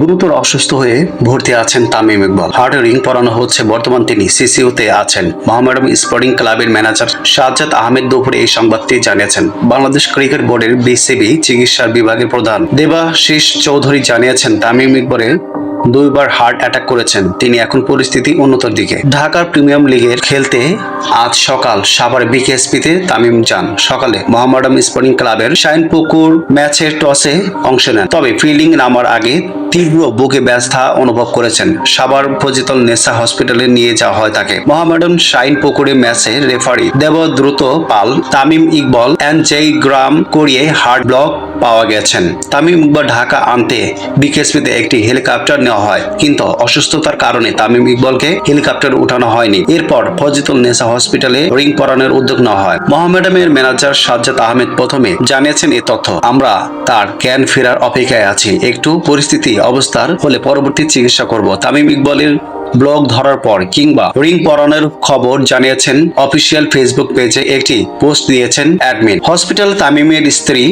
গুরুতর অসুস্থ হয়ে ভর্তি আছেন তামিম ইকবাল। হার্টে রিং পরানো হচ্ছে, বর্তমান তিনি সিসিউতে আছেন। মোহামেডান স্পোর্টিং ক্লাবের ম্যানেজার সাজ্জাদ আহমেদ দুপুরে এই সংবাদটি জানিয়েছেন। বাংলাদেশ ক্রিকেট বোর্ডের বিসিবি চিকিৎসার বিভাগের প্রধান দেবাশিস চৌধুরী জানিয়েছেন, তামিম ইকবলের দুইবার হার্ট অ্যাটাক করেছেন। তিনি এখন পরিস্থিতি উন্নতর দিকে। ঢাকার প্রিমিয়াম লিগের খেলতে আজ সকাল সাভার বিকেএসপিতে তামিম যান। সকালে মোহামেডান স্পোর্টিং ক্লাবের শাইনপুকুর ম্যাচের টসে অংশ নেন। তবে ফিল্ডিং নামার আগে তীব্র বুকে ব্যথা অনুভব করেছেন। সাবার ফজিতল নেসা হসপিটালে নিয়ে যাওয়া হয় তাকে। মোহামেডান শাইন পুকুরে ম্যাচে রেফারি দেবদ্রুত পাল, তামিম ইকবল গ্রাম করিয়ে হার্ট ব্লক পাওয়া গেছেন। তামিম ইকবল ঢাকা আনতে বিকেএসপিতে একটি হেলিকপ্টার নেওয়া হয়, কিন্তু অসুস্থতার কারণে তামিম ইকবলকে হেলিকপ্টার উঠানো হয়নি। এরপর ফজিতুল নেসা হসপিটালে রিং পরানোর উদ্যোগ নেওয়া হয়। মোহামেডানের ম্যানেজার সাজ্জাদ আহমেদ প্রথমে জানিয়েছেন এই তথ্য, আমরা তার জ্ঞান ফেরার অপেক্ষায় আছি। একটু পরিস্থিতি অবস্থার ফলে পরবর্তী চিকিৎসা করব। তামিম ইকবলের ব্লগ ধরার পর কিংবা রিং পরানোর খবর জানিয়েছেন অফিসিয়াল ফেসবুক পেজে একটি পোস্ট দিয়েছেন অ্যাডমিন। হসপিটাল তামিমের স্ত্রী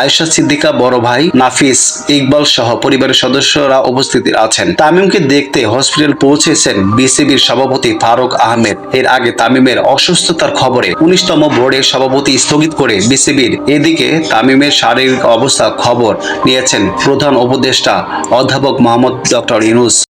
আয়েশা সিদ্দিকা বড় ভাই নাফিস ইকবাল সহ পরিবারের সদস্যরা উপস্থিত আছেন। তামিমকে দেখতে হসপিটাল পৌঁছেছেন বিসিবির সভাপতি ফারুক আহমেদ। এর আগে তামিমের অসুস্থতার খবরে উনিশতম বোর্ডের সভাপতি স্থগিত করে বিসিবির এদিকে তামিমের শারীরিক অবস্থা খবর নিয়েছেন প্রধান উপদেষ্টা অধ্যাপক মোহাম্মদ ডক্টর ইউনুস।